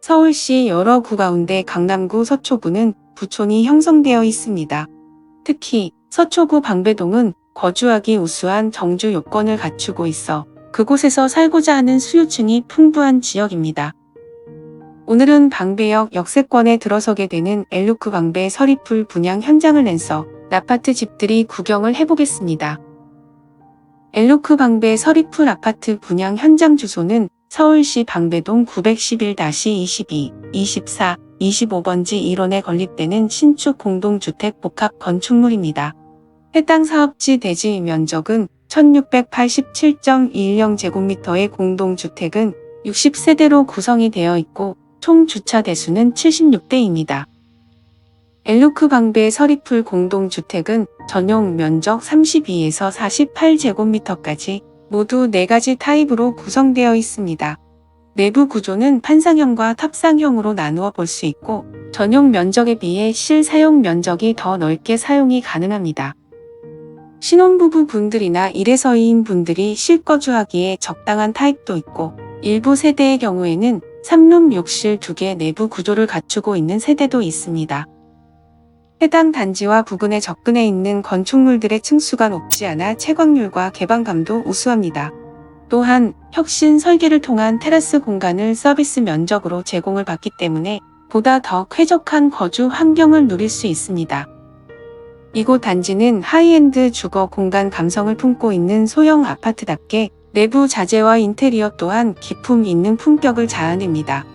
서울시 여러 구 가운데 강남구 서초구는 부촌이 형성되어 있습니다. 특히 서초구 방배동은 거주하기 우수한 정주 요건을 갖추고 있어 그곳에서 살고자 하는 수요층이 풍부한 지역입니다. 오늘은 방배역 역세권에 들어서게 되는 엘루크 방배 서리풀 분양 현장을 낸서 아파트 집들이 구경을 해보겠습니다. 엘루크 방배 서리풀 아파트 분양 현장 주소는 서울시 방배동 911-22, 24, 25번지 1원에 건립되는 신축 공동주택 복합 건축물입니다. 해당 사업지 대지 면적은 1687.10제곱미터의 공동주택은 60세대로 구성이 되어 있고 총 주차 대수는 76대입니다. 엘루크 방배 서리풀 공동주택은 전용 면적 32에서 48제곱미터까지 모두 4가지 타입으로 구성되어 있습니다. 내부 구조는 판상형과 탑상형으로 나누어 볼 수 있고 전용 면적에 비해 실 사용 면적이 더 넓게 사용이 가능합니다. 신혼부부 분들이나 1에서 2인 분들이 실거주하기에 적당한 타입도 있고 일부 세대의 경우에는 3룸 욕실 2개 내부 구조를 갖추고 있는 세대도 있습니다. 해당 단지와 부근에 접근해 있는 건축물들의 층수가 높지 않아 채광률과 개방감도 우수합니다. 또한 혁신 설계를 통한 테라스 공간을 서비스 면적으로 제공을 받기 때문에 보다 더 쾌적한 거주 환경을 누릴 수 있습니다. 이곳 단지는 하이엔드 주거 공간 감성을 품고 있는 소형 아파트답게 내부 자재와 인테리어 또한 기품 있는 품격을 자아냅니다.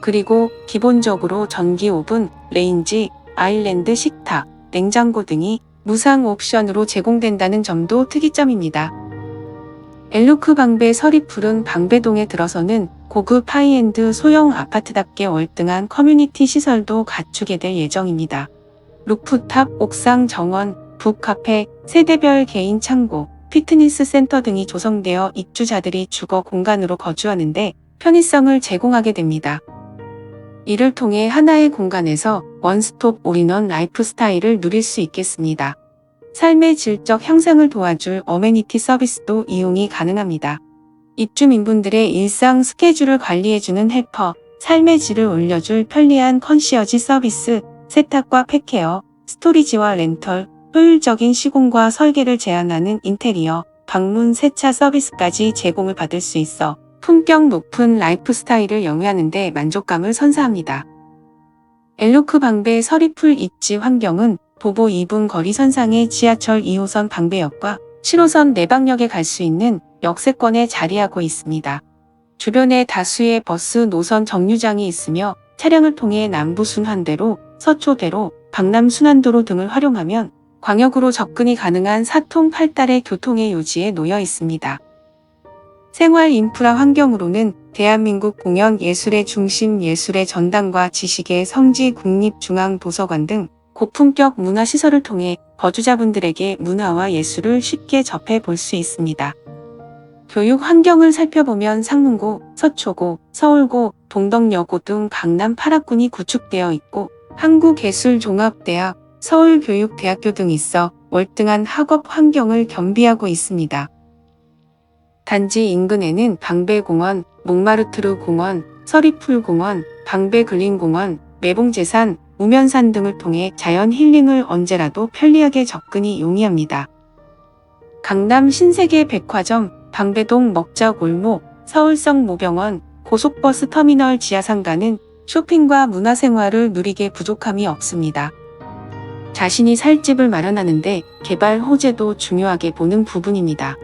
그리고 기본적으로 전기 오븐, 레인지, 아일랜드 식탁, 냉장고 등이 무상 옵션으로 제공된다는 점도 특이점입니다. 엘루크 방배 서리풀은 방배동에 들어서는 고급 하이엔드 소형 아파트답게 월등한 커뮤니티 시설도 갖추게 될 예정입니다. 루프탑, 옥상 정원, 북카페, 세대별 개인 창고, 피트니스 센터 등이 조성되어 입주자들이 주거 공간으로 거주하는데 편의성을 제공하게 됩니다. 이를 통해 하나의 공간에서 원스톱 올인원 라이프 스타일을 누릴 수 있겠습니다. 삶의 질적 향상을 도와줄 어메니티 서비스도 이용이 가능합니다. 입주민분들의 일상 스케줄을 관리해주는 헬퍼, 삶의 질을 올려줄 편리한 컨시어지 서비스, 세탁과 팩케어, 스토리지와 렌털, 효율적인 시공과 설계를 제안하는 인테리어, 방문 세차 서비스까지 제공을 받을 수 있어 품격 높은 라이프 스타일을 영위하는 데 만족감을 선사합니다. 엘루크 방배 서리풀 입지 환경은 도보 2분 거리 선상의 지하철 2호선 방배역과 7호선 내방역에 갈 수 있는 역세권에 자리하고 있습니다. 주변에 다수의 버스 노선 정류장이 있으며 차량을 통해 남부 순환대로, 서초대로, 박남 순환도로 등을 활용하면 광역으로 접근이 가능한 사통 팔달의 교통의 요지에 놓여 있습니다. 생활 인프라 환경으로는 대한민국 공연 예술의 중심 예술의 전당과 지식의 성지 국립중앙도서관 등 고품격 문화시설을 통해 거주자분들에게 문화와 예술을 쉽게 접해 볼 수 있습니다. 교육 환경을 살펴보면 상문고, 서초고, 서울고, 동덕여고 등 강남 8학군이 구축되어 있고 한국예술종합대학, 서울교육대학교 등 있어 월등한 학업 환경을 겸비하고 있습니다. 단지 인근에는 방배공원, 몽마르트르 공원, 서리풀 공원, 방배글린 공원, 매봉제산, 우면산 등을 통해 자연 힐링을 언제라도 편리하게 접근이 용이합니다. 강남 신세계 백화점, 방배동 먹자골목, 서울성 모병원, 고속버스 터미널 지하상가는 쇼핑과 문화생활을 누리게 부족함이 없습니다. 자신이 살 집을 마련하는데 개발 호재도 중요하게 보는 부분입니다.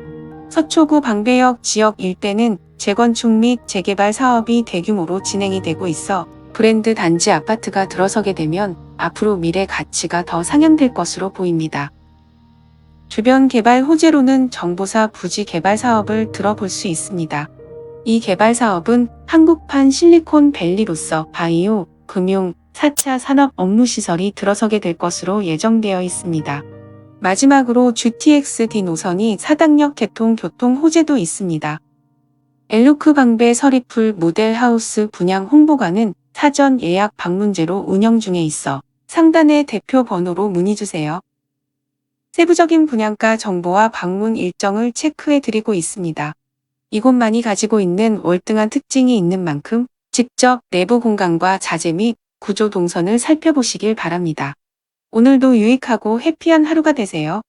서초구 방배역 지역 일대는 재건축 및 재개발 사업이 대규모로 진행이 되고 있어 브랜드 단지 아파트가 들어서게 되면 앞으로 미래 가치가 더 상향될 것으로 보입니다. 주변 개발 호재로는 정보사 부지 개발 사업을 들어볼 수 있습니다. 이 개발 사업은 한국판 실리콘 밸리로서 바이오, 금융, 4차 산업 업무 시설이 들어서게 될 것으로 예정되어 있습니다. 마지막으로 GTX-D 노선이 사당역 개통 교통 호재도 있습니다. 엘루크 방배 서리풀 모델하우스 분양 홍보관은 사전 예약 방문제로 운영 중에 있어 상단의 대표 번호로 문의주세요. 세부적인 분양가 정보와 방문 일정을 체크해 드리고 있습니다. 이곳만이 가지고 있는 월등한 특징이 있는 만큼 직접 내부 공간과 자재 및 구조 동선을 살펴보시길 바랍니다. 오늘도 유익하고 해피한 하루가 되세요.